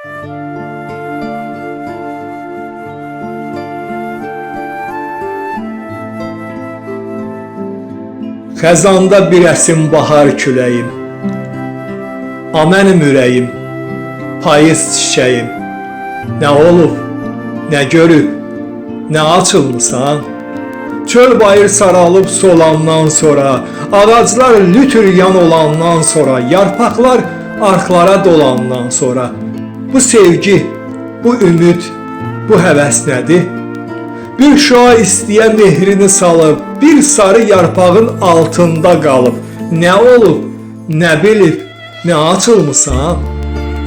Xəzanda bir əsim bahar küləyim. A mənim ürəyim, payız çiçəyim. Nə olub, nə görüb, nə açılmısan? Çöl bayır saralıb solandan sonra, ağaclar lütüryan olandan sonra, yarpaqlar arxlara dolandan sonra, bu sevgi, bu ümid, bu həvəs nədir? Bir şua istəyən mehrini salıb, bir sarı yarpağın altında qalıb. Nə olub, nə bilib, nə açılmısan?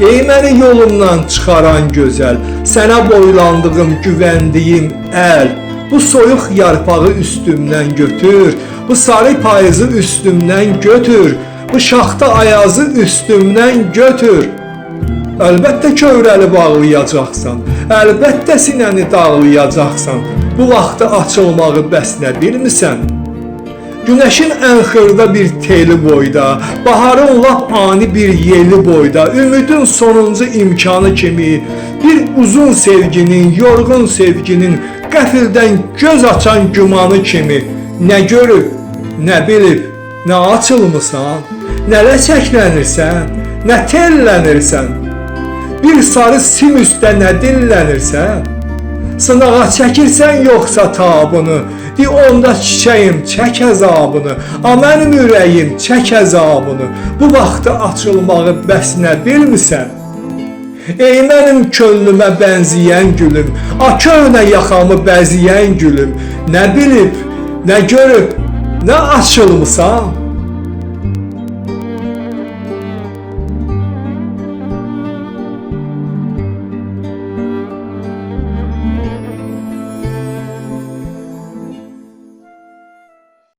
Ey məni yolumdan çıxaran gözəl, sənə boylandığım, güvəndiyim əl, bu soyuq yarpağı üstümdən götür, bu sarı payızı üstümdən götür, bu şaxta ayazı üstümdən götür. Əlbəttə kövrəli bağlayacaqsan, əlbəttə sinəni. Bu vaxtı açılmağı bəs nə bilmirsən? Günəşin ən xırda bir teli boyda, baharın lap ani bir yeli boyda, ümidin sonuncu imkanı kimi, bir uzun sevginin, yorğun sevginin qəfildən göz açan gümanı kimi nə görüb, nə bilib, nə açılmısan, nələ çəklənirsən, nə tellənirsən, bir sarı sim üstə nə dillənirsən, Sınağa çəkirsən yoxsa tabını, di onda çiçəyim çək əzabını, a mənim ürəyim çək əzabını, bu vaxtı açılmağı bəs nə bilmirsən? Ey mənim könlümə bənzəyən gülüm, a köhnə yaxamı bəzəyən gülüm, nə bilib, nə görüb, nə açılmısan?